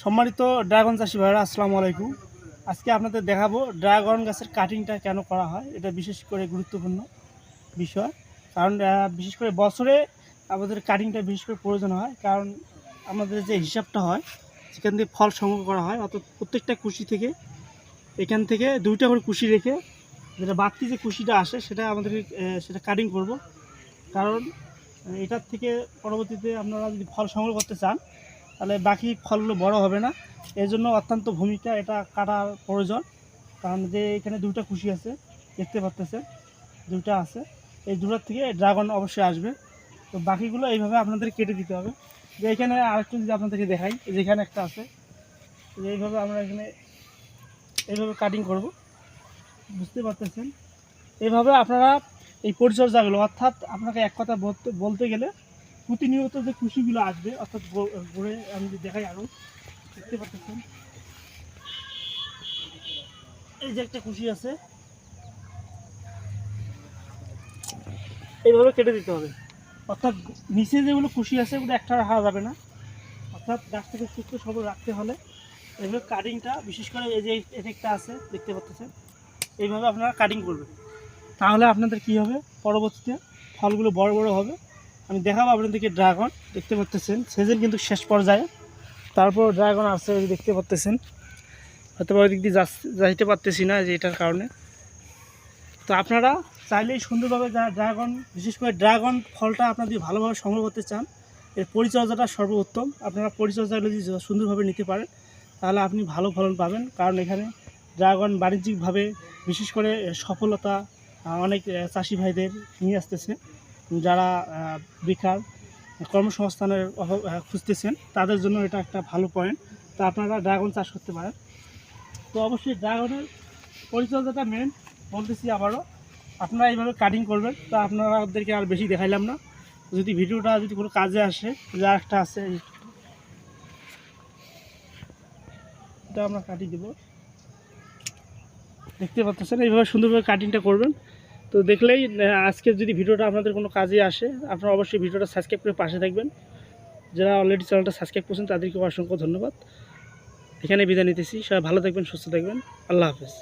সম্মানিত ড্রাগন চাষি ভাইরা আসসালামু আলাইকুম। আজকে আপনাদের দেখাবো ড্রাগন গাছের কাটিংটা কেন করা হয় এটা বিশেষ করে গুরুত্বপূর্ণ বিষয়। কারণ বিশেষ করে বছরে আমাদের কাটিংটা বিশেষ করে প্রয়োজন হয় কারণ আমাদের যে হিসাবটা হয় সেখান থেকে ফল সংগ্রহ করা হয় অর্থাৎ প্রত্যেকটা কুশি থেকে এখান থেকে দুইটা করে কুশি রেখে যেটা বাড়তি যে কুশিটা আসে সেটা আমাদেরকে আহ, সেটা কাটিং করব। কারণ এটার থেকে পরবর্তীতে আপনারা যদি ফল সংগ্রহ করতে চান তাহলে বাকি ফলগুলো বড় হবে না। এই জন্য অত্যন্ত ভূমিকা এটা কাটার প্রয়োজন। কারণ যে এখানে দুইটা খুশি আছে, দেখতে পাচ্ছেন দুইটা আছে। এই দুটার থেকে ড্রাগন অবশ্যই আসবে। তো বাকিগুলো এইভাবে আপনাদের কেটে দিতে হবে। যে এখানে আরেকটু যদি আপনাদেরকে দেখাই, এই যে এখানে একটা আছে এইভাবে আমরা এখানে এইভাবে কাটিং করব। বুঝতে পারতেছেন? এইভাবে আপনারা এই পরিচর্যাগুলো, অর্থাৎ আপনাকে এক কথা বলতে গেলে প্রতিনিয়ত যে খুশিগুলো আসবে, অর্থাৎ গড়ে আমি দেখাই আরও দেখতে পাচ্ছেন। এই যে একটা খুশি আছে। এইভাবে কেটে দিতে হবে। অর্থাৎ নিচে যেগুলো খুশি আছে, ওগুলো একটা রাখা যাবে না। অর্থাৎ গাছটাকে সুস্থ সবল রাখতে হলে এইভাবে কাটিংটা বিশেষ করে এই যে এফেক্টটা আছে, দেখতে পাচ্ছেন। এইভাবে আপনারা কাটিং করবেন। তাহলে আপনাদের কি হবে? পরবর্তীতে ফলগুলো বড় বড় হবে। আমি দেখাবো আপনাদেরকে ড্রাগন, দেখতে পাচ্ছেন সিজন কিন্তু শেষ পর্যায়ে। তারপর ড্রাগন আসছে দেখতে পাচ্ছেন হয়তো ওই দিক দিয়ে যাইতে পারতেছি না যে এটার কারণে। তো আপনারা চাইলেই সুন্দরভাবে যা, ড্রাগন, বিশেষ করে ড্রাগন ফলটা আপনারা যদি ভালোভাবে সংগ্রহ করতে চান, এর পরিচর্যাটা সর্বোত্তম। আপনারা পরিচর্যা যদি সুন্দরভাবে নিতে পারেন, তাহলে আপনি ভালো ফলন পাবেন। কারণ এখানে ড্রাগন বাণিজ্যিকভাবে বিশেষ করে সফলতা অনেক চাষি ভাইদের নিয়ে আসতেছে। যারা বেকার কর্মসংস্থানের অভাব খুঁজতেছেন, তাদের জন্য এটা একটা ভালো পয়েন্ট তো আপনারা ড্রাগন চাষ করতে পারেন। তো অবশ্যই ড্রাগনের পরিচর্যাটা মেন বলতেছি আবারও। আপনারা এইভাবে কাটিং করবেন, তো আপনারাদেরকে আর বেশি দেখাইলাম না। যদি ভিডিওটা যদি কোনো কাজে আসে, যা একটা আছে, এটা আমরা কাটিয়ে দেবো। দেখতে পাচ্ছেন, এইভাবে সুন্দরভাবে কাটিংটা করবেন। তো দেখলেই আজকে যদি ভিডিওটা আপনাদের কোনো কাজে আসে, আপনারা অবশ্যই ভিডিওটা সাবস্ক্রাইব করে পাশে থাকবেন। যারা অলরেডি চ্যানেলটা সাবস্ক্রাইব করছেন তাদেরকে অসংখ্য ধন্যবাদ। এখানে বিদায় নিতেছি। সবাই ভালো থাকবেন, সুস্থ থাকবেন। আল্লাহ হাফেজ।